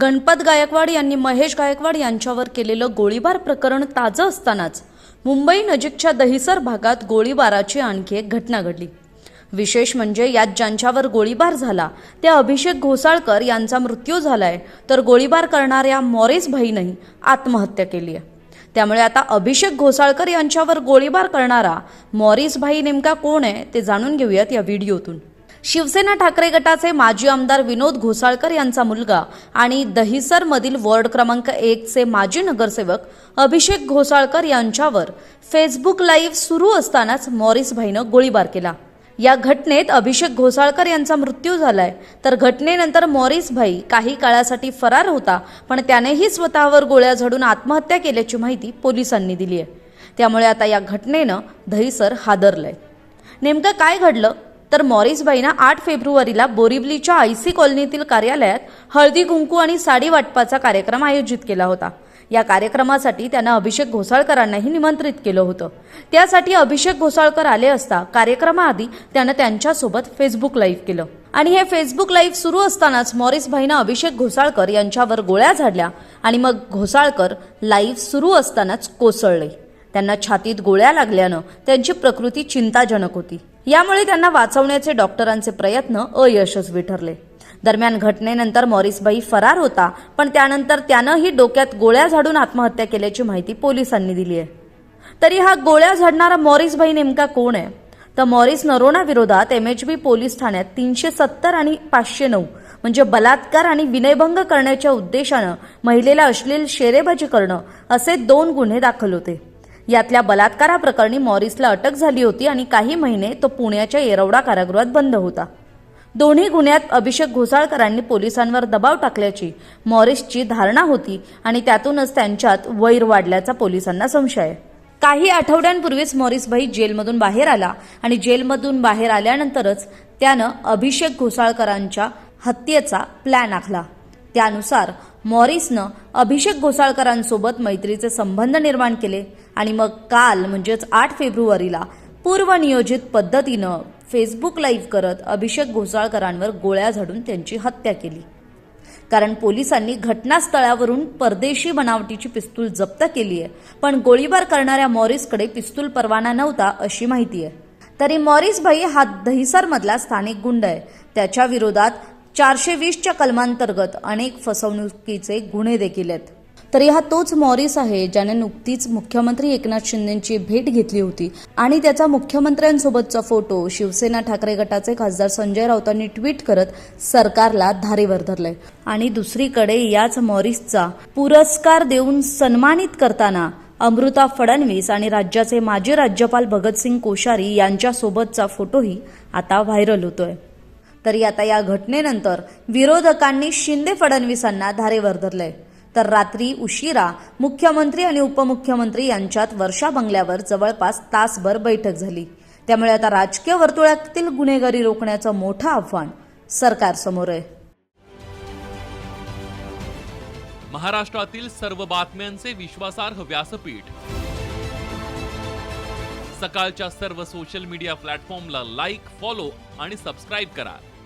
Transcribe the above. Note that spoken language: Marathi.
गणपत गायकवाड यांनी महेश गायकवाड यांच्यावर केलेलं गोळीबार प्रकरण ताजं असतानाच मुंबई नजीकच्या दहिसर भागात गोळीबाराची आणखी एक घटना घडली. विशेष म्हणजे यात ज्यांच्यावर गोळीबार झाला त्या अभिषेक घोसाळकर यांचा मृत्यू झालाय तर गोळीबार करणाऱ्या मॉरिस भाईनंही आत्महत्या केली आहे. त्यामुळे आता अभिषेक घोसाळकर यांच्यावर गोळीबार करणारा मॉरिस भाई नेमका कोण आहे ते जाणून घेऊयात या व्हिडिओतून. शिवसेना ठाकरे गटाचे माजी आमदार विनोद घोसाळकर यांचा मुलगा आणि दहिसरमधील वॉर्ड क्रमांक एकचे माजी नगरसेवक अभिषेक घोसाळकर यांच्यावर फेसबुक लाईव्ह सुरू असतानाच मॉरिस भाईनं गोळीबार केला. या घटनेत अभिषेक घोसाळकर यांचा मृत्यू झालाय. तर घटनेनंतर मॉरिस भाई काही काळासाठी फरार होता पण त्यानेही स्वतःवर गोळ्या झाडून आत्महत्या केल्याची माहिती पोलिसांनी दिली आहे त्यामुळे आता या घटनेनं दहिसर हादरलंय. नेमकं काय घडलं? तर मॉरिस आठ फेब्रुवारीला बोरिवलीच्या आयसी कॉलनीतील कार्यालयात हळदी कुंकू आणि साडी वाटपाचा कार्यक्रम आयोजित केला होता. या कार्यक्रमासाठी त्यांना अभिषेक घोसाळकरांनाही निमंत्रित केलं होतं. त्यासाठी अभिषेक घोसाळकर आले असता कार्यक्रमाआधी त्यानं त्यांच्यासोबत फेसबुक लाईव्ह केलं. आणि हे फेसबुक लाईव्ह सुरू असतानाच मॉरिस भाईनं अभिषेक घोसाळकर यांच्यावर गोळ्या झाडल्या आणि मग घोसाळकर लाईव्ह सुरू असतानाच कोसळले. त्यांना छातीत गोळ्या लागल्यानं त्यांची प्रकृती चिंताजनक होती. यामुळे त्यांना वाचवण्याचे डॉक्टरांचे प्रयत्न अयशस्वी ठरले. दरम्यान घटनेनंतर मॉरिसबाई फरार होता पण त्यानंतर त्यानंही डोक्यात गोळ्या झाडून आत्महत्या केल्याची माहिती पोलिसांनी दिली आहे. तरी हा गोळ्या झाडणारा मॉरिसबाई नेमका कोण आहे? तर मॉरिस नरोणा विरोधात एम एच बी पोलीस ठाण्यात तीनशे सत्तर आणि पाचशे नऊ म्हणजे बलात्कार आणि विनयभंग करण्याच्या उद्देशानं महिलेला अश्लील शेरेबाजी करणं असे दोन गुन्हे दाखल होते. यातल्या बलात्काराप्रकरणी मॉरिसला अटक झाली होती आणि काही महिने तो पुण्याच्या येरवडा कारागृहात बंद होता. दोन्ही गुन्ह्यात अभिषेक घोसाळकरांनी पोलिसांवर दबाव टाकल्याची मॉरिसची धारणा होती आणि त्यातूनच त्यांच्यात वैर वाढल्याचा पोलिसांना संशय. आहे काही आठवड्यांपूर्वीच मॉरिस भाई जेलमधून बाहेर आला आणि जेलमधून बाहेर आल्यानंतरच त्यानं अभिषेक घोसाळकरांच्या हत्येचा प्लॅन आखला. त्यानुसार मॉरिसनं अभिषेक घोसाळकरांसोबत मैत्रीचे संबंध निर्माण केले आणि मग काल म्हणजेच आठ फेब्रुवारीला पूर्वनियोजित पद्धतीनं फेसबुक लाईव्ह करत अभिषेक घोसाळकरांवर गोळ्या झाडून त्यांची हत्या केली. कारण पोलिसांनी घटनास्थळावरून परदेशी बनावटीची पिस्तूल जप्त केली आहे पण गोळीबार करणाऱ्या मॉरिसकडे पिस्तूल परवाना नव्हता अशी माहिती आहे तरी मॉरिस भाई हा दहिसरमधला स्थानिक गुंड आहे. त्याच्या विरोधात चारशे वीसच्या कलमांतर्गत अनेक फसवणुकीचे गुन्हे देखील आहेत. तरी हा तोच मॉरिस आहे ज्याने नुकतीच मुख्यमंत्री एकनाथ शिंदेची भेट घेतली होती. आणि त्याचा मुख्यमंत्र्यांसोबतचा फोटो शिवसेना ठाकरे गटाचे खासदार संजय राऊतांनी ट्विट करत सरकारला धारेवर धरलंय. आणि दुसरीकडे याच मॉरिसचा पुरस्कार देऊन सन्मानित करताना अमृता फडणवीस आणि राज्याचे माजी राज्यपाल भगतसिंग कोश्यारी यांच्यासोबतचा फोटोही आता व्हायरल होतोय. तरी आता या घटनेनंतर विरोधकांनी शिंदे फडणवीसांना धारेवर धरलंय तर रात्री उशिरा मुख्यमंत्री आणि उपमुख्यमंत्री यांच्यात वर्षा बंगल्यावर जवळपास तासभर बैठक झाली. त्यामुळे आता राजकीय वर्तुळातील गुन्हेगारी रोखण्याचं मोठं आव्हान सरकारसमोर आहे. महाराष्ट्रातील सर्व बातम्यांचे विश्वासार्ह व्यासपीठ. सकाळच्या सर्व सोशल मीडिया प्लॅटफॉर्मला लाईक फॉलो आणि सबस्क्राईब करा.